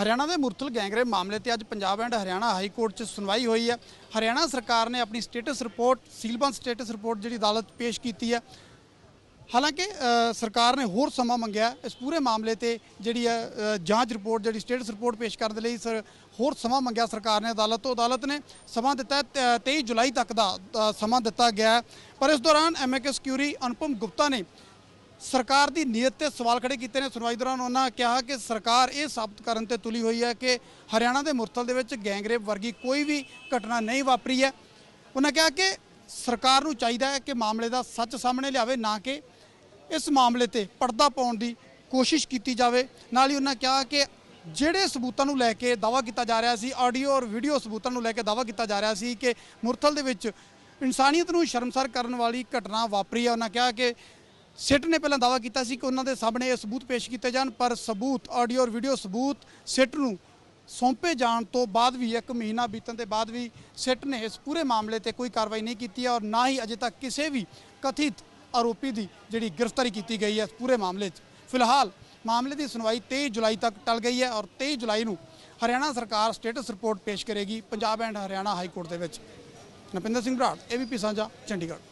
ਹਰਿਆਣਾ ਦੇ ਮੁਰਤਲ ਗੈਂਗਰੇ ਮਾਮਲੇ ਤੇ ਅੱਜ Punjab and Haryana high court 'ਚ ਸੁਣਵਾਈ ਹੋਈ ਹੈ। ਹਰਿਆਣਾ ਸਰਕਾਰ ਨੇ ਆਪਣੀ ਸਟੇਟਸ ਰਿਪੋਰਟ ਸੀਲਬੰਦ ਸਟੇਟਸ ਰਿਪੋਰਟ ਜਿਹੜੀ ਅਦਾਲਤ ਪੇਸ਼ ਕੀਤੀ ਹੈ। ਹਾਲਾਂਕਿ ਸਰਕਾਰ ਨੇ ਹੋਰ ਸਮਾਂ ਮੰਗਿਆ। ਇਸ ਪੂਰੇ ਮਾਮਲੇ ਤੇ ਜਿਹੜੀ ਹੈ ਜਾਂਚ ਰਿਪੋਰਟ ਜਿਹੜੀ ਸਟੇਟਸ ਰਿਪੋਰਟ ਪੇਸ਼ ਕਰਨ ਦੇ ਲਈ ਸਰ ਹੋਰ ਸਮਾਂ ਮੰਗਿਆ ਸਰਕਾਰ ਨੇ। ਅਦਾਲਤ ਤੋਂ ਅਦਾਲਤ ਨੇ ਸਮਾਂ ਦਿੱਤਾ ਹੈ, 23 ਜੁਲਾਈ ਤੱਕ ਦਾ ਸਮਾਂ ਦਿੱਤਾ ਗਿਆ ਹੈ। ਪਰ ਇਸ ਦੌਰਾਨ ਐਮਐਕੇ ਸਿਕਿਉਰੀ ਅਨੁਪਮ ਗੁਪਤਾ ਨੇ ਸਰਕਾਰ ਦੀ ਨੀਅਤ ਤੇ ਸਵਾਲ ਖੜੇ ਕੀਤੇ ਨੇ। ਸੁਣਵਾਈ ਦੌਰਾਨ ਉਹਨਾਂ ਕਿਹਾ ਕਿ ਸਰਕਾਰ ਇਹ ਸਾਬਤ ਕਰਨ ਤੇ ਤੁਲੀ ਹੋਈ ਹੈ ਕਿ ਹਰਿਆਣਾ ਦੇ ਮੁਰਤਲ ਦੇ ਵਿੱਚ ਗੈਂਗਰੇਪ ਵਰਗੀ ਕੋਈ ਵੀ ਘਟਨਾ ਨਹੀਂ ਵਾਪਰੀ ਹੈ। ਉਹਨਾਂ ਕਿਹਾ ਕਿ ਸਰਕਾਰ ਨੂੰ ਚਾਹੀਦਾ ਹੈ ਕਿ ਮਾਮਲੇ ਦਾ ਸੱਚ ਸਾਹਮਣੇ ਲਿਆਵੇ, ਨਾ ਕਿ ਇਸ ਮਾਮਲੇ ਤੇ ਪਰਦਾ ਪਾਉਣ ਦੀ ਕੋਸ਼ਿਸ਼ ਕੀਤੀ ਜਾਵੇ। ਨਾਲ ਹੀ ਉਹਨਾਂ ਕਿਹਾ ਕਿ ਜਿਹੜੇ ਸਬੂਤਾਂ ਨੂੰ ਲੈ ਕੇ ਦਾਵਾ ਕੀਤਾ ਜਾ ਰਿਹਾ ਸੀ, ਆਡੀਓ ਔਰ ਵੀਡੀਓ ਸਬੂਤਾਂ ਨੂੰ ਲੈ ਕੇ ਦਾਵਾ ਕੀਤਾ ਜਾ ਰਿਹਾ ਸੀ ਕਿ ਮੁਰਤਲ ਦੇ ਵਿੱਚ ਇਨਸਾਨੀਅਤ ਨੂੰ ਸ਼ਰਮਸਾਰ ਕਰਨ ਵਾਲੀ ਘਟਨਾ ਵਾਪਰੀ ਹੈ। ਉਹਨਾਂ ਕਿਹਾ ਕਿ ਸਿੱਟ ਨੇ ਪਹਿਲਾਂ ਦਾਵਾ ਕੀਤਾ ਸੀ ਕਿ ਉਹਨਾਂ ਦੇ ਸਾਹਮਣੇ ਇਹ ਸਬੂਤ ਪੇਸ਼ ਕੀਤੇ ਜਾਣ, ਪਰ ਸਬੂਤ, ਆਡੀਓ ਔਰ ਵੀਡੀਓ ਸਬੂਤ ਸਿੱਟ ਨੂੰ ਸੌਂਪੇ ਜਾਣ ਤੋਂ ਬਾਅਦ ਵੀ, ਇੱਕ ਮਹੀਨਾ ਬੀਤਣ ਦੇ ਬਾਅਦ ਵੀ ਸਿੱਟ ਨੇ ਇਸ ਪੂਰੇ ਮਾਮਲੇ ਤੇ ਕੋਈ ਕਾਰਵਾਈ ਨਹੀਂ ਕੀਤੀ ਹੈ ਔਰ ਨਾ ਹੀ ਅਜੇ ਤੱਕ ਕਿਸੇ ਵੀ ਕਥਿਤ ਆਰੋਪੀ ਦੀ ਜਿਹੜੀ ਗ੍ਰਿਫਤਾਰੀ ਕੀਤੀ ਗਈ ਹੈ ਇਸ ਪੂਰੇ ਮਾਮਲੇ 'ਚ। ਫਿਲਹਾਲ ਮਾਮਲੇ ਦੀ ਸੁਣਵਾਈ 23 ਜੁਲਾਈ ਤੱਕ ਟਲ ਗਈ ਹੈ ਔਰ 23 ਜੁਲਾਈ ਨੂੰ ਹਰਿਆਣਾ ਸਰਕਾਰ ਸਟੇਟਸ ਰਿਪੋਰਟ ਪੇਸ਼ ਕਰੇਗੀ, Punjab and Haryana high court ਦੇ ਵਿੱਚ। ਨਪਿੰਦਰ ਸਿੰਘ ਬਰਾੜ ਏਬੀਪੀ ਸਾਂਝਾ, ਚੰਡੀਗੜ੍ਹ।